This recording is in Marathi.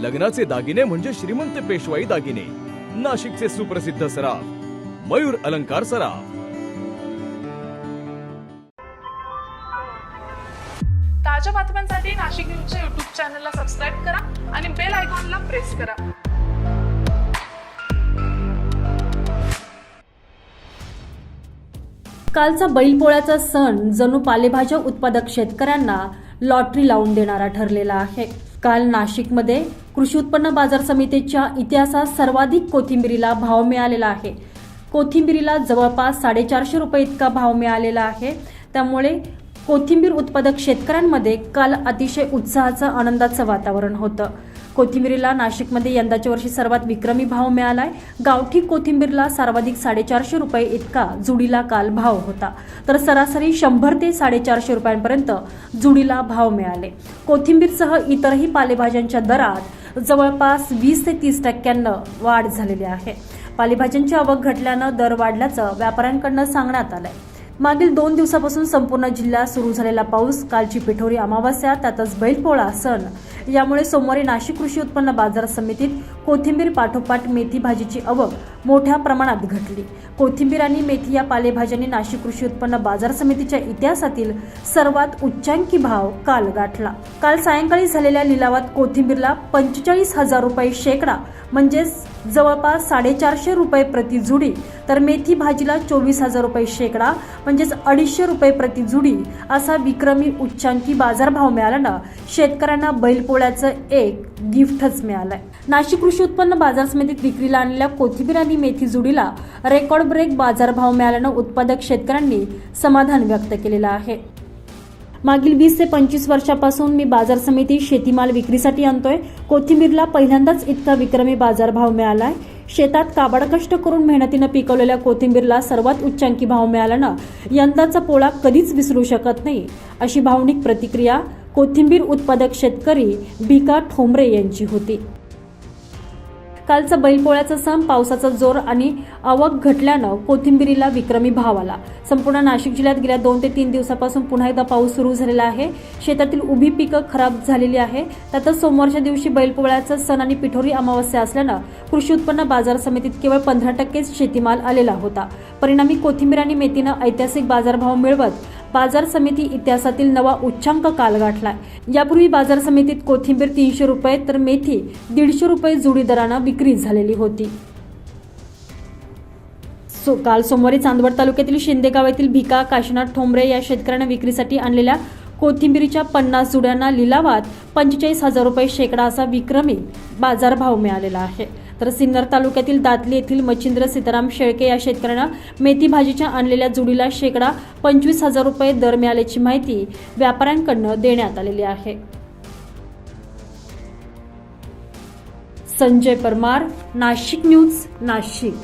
लग्नाचे दागिने म्हणजे श्रीमंत पेशवाई दागिने. नाशिकचे सुप्रसिद्ध सराफ मयूर अलंकार सराफ. ताज्या बातम्यांसाठी नाशिक न्यूजच्या युट्यूब चॅनलला सबस्क्राईब करा आणि बेल आयकॉनला प्रेस करा. कालचा बैलपोळ्याचा सण जणू पालेभाज्या उत्पादक शेतकऱ्यांना लॉटरी लावून देणारा ठरलेला आहे. काल नाशिकमध्ये कृषी उत्पन्न बाजार समितीच्या इतिहासात सर्वाधिक कोथिंबिरीला भाव मिळालेला आहे. कोथिंबिरीला जवळपास साडेचारशे रुपये इतका भाव मिळालेला आहे. त्यामुळे कोथिंबीर उत्पादक शेतकऱ्यांमध्ये काल अतिशय उत्साहाचं आनंदाचं वातावरण होतं. कोथिंबीरीला नाशिकमध्ये यंदाच्या वर्षी सर्वात विक्रमी भाव मिळाला आहे गावठी कोथिंबीरला सर्वाधिक साडेचारशे रुपये इतका जुडीला काल भाव होता. तर सरासरी शंभर ते साडेचारशे रुपयांपर्यंत जुडीला भाव मिळाले. कोथिंबीरसह इतरही पालेभाज्यांच्या दरात जवळपास वीस ते तीस टक्क्यानं वाढ झालेली आहे. पालेभाज्यांची आवक घटल्यानं दर वाढल्याचं व्यापाऱ्यांकडनं सांगण्यात आलंय. मागील दोन दिवसापासून संपूर्ण जिल्ह्यात सुरू झालेला पाऊस कालची पिठोरी अमावस्या त्यातच बैलपोळा सण यामुळे सोमवारी नाशिक कृषी उत्पन्न बाजार समितीत कोथिंबीर पाठोपाठ मेथी भाजीची आवक मोठ्या प्रमाणात घटली. कोथिंबीर आणि मेथी या पालेभाज्यांनी नाशिक कृषी उत्पन्न बाजार समितीच्या इतिहासातील सर्वात उच्चांकी भाव काल गाठला. काल सायंकाळी झालेल्या लिलावात कोथिंबीरला पंचेचाळीस हजार रुपये शेकडा म्हणजेच जवळपास साडेचारशे रुपये प्रति जुडी तर मेथी भाजीला चोवीस हजार रुपये शेकडा म्हणजेच अडीचशे रुपये प्रति जुडी असा विक्रमी उच्चांकी बाजारभाव मिळाल्यानं शेतकऱ्यांना बैलपोळ्याचं एक गिफ्टच मिळालंय. नाशिक कृषी उत्पन्न बाजार समितीत विक्रीला आणलेल्या कोथिंबीर आणि मेथी जुडीला रेकॉर्ड ब्रेक बाजारभाव मिळाल्यानं उत्पादक शेतकऱ्यांनी समाधान व्यक्त केलेलं आहे. मागील वीस ते पंचवीस वर्षापासून मी बाजार समिती शेतीमाल विक्रीसाठी आणतोय. कोथिंबीरला पहिल्यांदाच इतका विक्रमी बाजारभाव मिळालाय. शेतात काबाड कष्ट करून मेहनतीनं पिकवलेल्या कोथिंबीरला सर्वात उच्चांकी भाव मिळाल्यानं यंदाचा पोळा कधीच विसरू शकत नाही अशी भावनिक प्रतिक्रिया कोथिंबीर उत्पादक शेतकरी बिका ठोंबरे यांची होती. कालचा बैलपोळ्याचा सण पावसाचा जोर आणि आवक घटल्यानं कोथिंबिरीला विक्रमी भाव आला. संपूर्ण नाशिक जिल्ह्यात गेल्या दोन ते तीन दिवसापासून पुन्हा एकदा पाऊस सुरू झालेला आहे. शेतातील उभी पिकं खराब झालेली आहे. त्यातच सोमवारच्या दिवशी बैलपोळ्याचा सण आणि पिठोरी अमावस्या असल्यानं कृषी उत्पन्न बाजार समितीत केवळ पंधरा टक्केच शेतीमाल आलेला होता. परिणामी कोथिंबीर आणि मेथीनं ऐतिहासिक बाजारभाव मिळवत बाजार समिती इतिहासातील नवा उच्चांक काल गाठला यापूर्वी बाजार समितीत कोथिंबीर तीनशे रुपये तर मेथी दीडशे रुपये जुडी दरानं विक्री झालेली होती. सो काल सोमवारी चांदवड तालुक्यातील शिंदेगाव येथील भिका काशीनाथ ठोंबरे या शेतकऱ्यांना विक्रीसाठी आणलेल्या कोथिंबीरीच्या पन्नास जुड्यांना लिलावात पंचेचाळीस हजार रुपये शेकडा असा विक्रमी बाजारभाव मिळालेला आहे. तर सिन्नर तालुक्यातील दातली येथील मच्छिंद्र सीताराम शेळके या शेतकऱ्यांना मेथी भाजीच्या आणलेल्या जुडीला शेकडा पंचवीस हजार रुपये दर मिळाल्याची माहिती व्यापाऱ्यांकडनं देण्यात आलेली आहे. संजय परमार नाशिक न्यूज नाशिक.